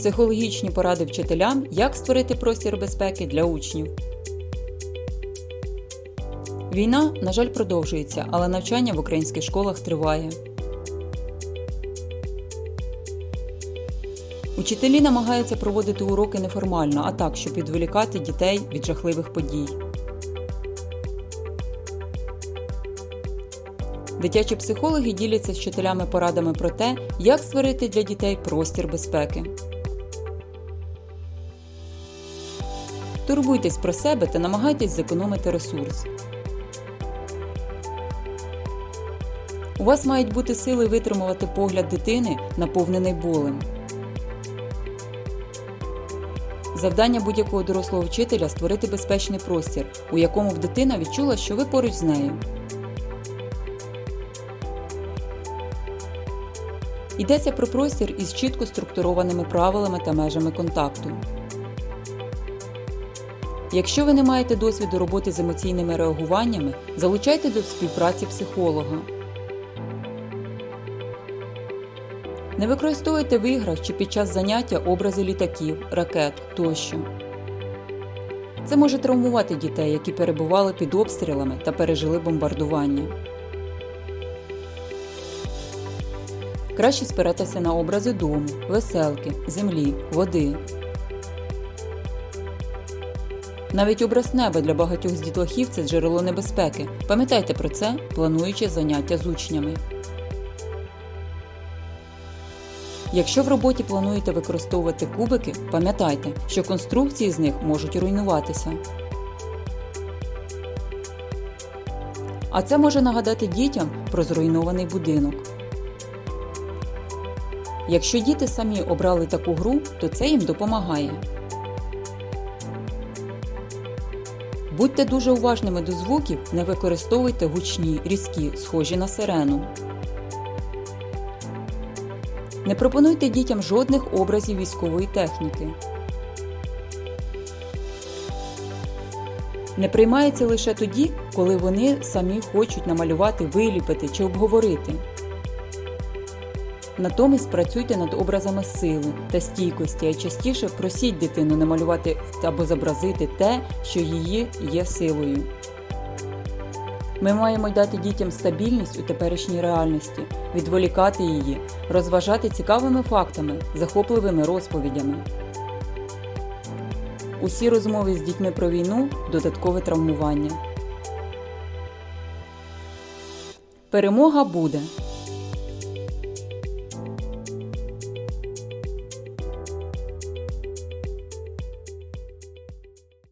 психологічні поради вчителям, як створити простір безпеки для учнів. Війна, на жаль, продовжується, але навчання в українських школах триває. Учителі намагаються проводити уроки неформально, а так, щоб відволікати дітей від жахливих подій. Дитячі психологи діляться з вчителями порадами про те, як створити для дітей простір безпеки. Турбуйтесь про себе та намагайтесь зекономити ресурс. У вас мають бути сили витримувати погляд дитини, наповнений болем. Завдання будь-якого дорослого вчителя створити безпечний простір, у якому б дитина відчула, що ви поруч з нею. Йдеться про простір із чітко структурованими правилами та межами контакту. Якщо ви не маєте досвіду роботи з емоційними реагуваннями, залучайте до співпраці психолога. Не використовуйте в іграх чи під час заняття образи літаків, ракет тощо. Це може травмувати дітей, які перебували під обстрілами та пережили бомбардування. Краще спиратися на образи дому, веселки, землі, води. Навіть образ неба для багатьох з дітлахів це джерело небезпеки. Пам'ятайте про це, плануючи заняття з учнями. Якщо в роботі плануєте використовувати кубики, пам'ятайте, що конструкції з них можуть руйнуватися. А це може нагадати дітям про зруйнований будинок. Якщо діти самі обрали таку гру, то це їм допомагає. Будьте дуже уважними до звуків, не використовуйте гучні, різкі, схожі на сирену. Не пропонуйте дітям жодних образів військової техніки. Не приймається лише тоді, коли вони самі хочуть намалювати, виліпити чи обговорити. Натомість працюйте над образами сили та стійкості, а частіше просіть дитину намалювати або зобразити те, що її є силою. Ми маємо дати дітям стабільність у теперішній реальності, відволікати її, розважати цікавими фактами, захопливими розповідями. Усі розмови з дітьми про війну додаткове травмування. Перемога буде!